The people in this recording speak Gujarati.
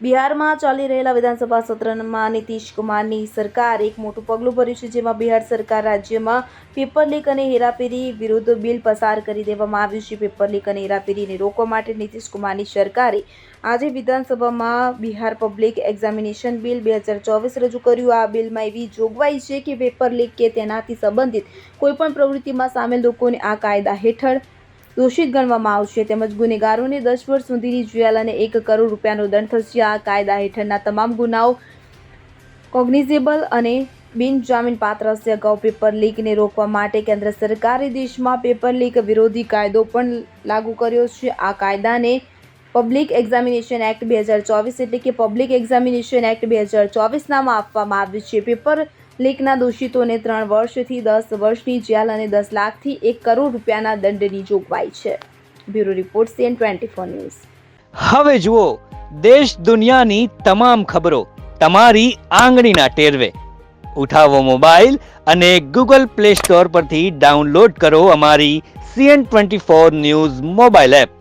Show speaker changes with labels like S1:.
S1: બિહારમાં ચાલી રહેલા વિધાનસભા સત્રમાં નીતિશ કુમારની સરકાર એક મોટું પગલું ભર્યું છે, જેમાં બિહાર સરકાર રાજ્યમાં પેપર લીક અને હેરાફેરી વિરુદ્ધ બિલ પસાર કરી દેવામાં આવ્યું છે. પેપર લીક અને હેરાફેરીને રોકવા માટે નીતિશ કુમારની સરકારે આજે વિધાનસભામાં બિહાર પબ્લિક એક્ઝામિનેશન બિલ બે હજાર ચોવીસ રજૂ કર્યું. આ બિલમાં એવી જોગવાઈ છે કે પેપર લીક કે તેનાથી સંબંધિત કોઈપણ પ્રવૃત્તિમાં સામેલ લોકોને આ કાયદા હેઠળ દોષિત ગણવામાં આવશે. તેમજ ગુનેગારોને દસ વર્ષ સુધીની જેલ અને એક કરોડ રૂપિયાનો દંડ થશે. આ કાયદા હેઠળના તમામ ગુનાઓ કોગ્નિઝેબલ અને બિનજામીન પાત્ર હશે અગાઉ પેપર લીકને રોકવા માટે કેન્દ્ર સરકારે દેશમાં પેપર લીક વિરોધી કાયદો પણ લાગુ કર્યો છે. આ કાયદાને પબ્લિક એક્ઝામિનેશન એક્ટ બે હજાર ચોવીસ એટલે કે પબ્લિક એક્ઝામિનેશન એક્ટ બે હજાર ચોવીસ નામ આપવામાં આવ્યું છે. પેપર લીકના દોષિતોને ત્રણ વર્ષથી દસ વર્ષની જેલ અને દસ લાખથી એક કરોડ રૂપિયાના દંડની જોગવાઈ છે. Bureau report CN twenty four news.
S2: હવે જુઓ, દેશ દુનિયાની તમામ ખબરો તમારી આંગળીના ટેરવે. ઉઠાવો મોબાઈલ અને ગૂગલ પ્લે સ્ટોર પરથી ડાઉનલોડ કરો અમારી CN twenty four news mobile app.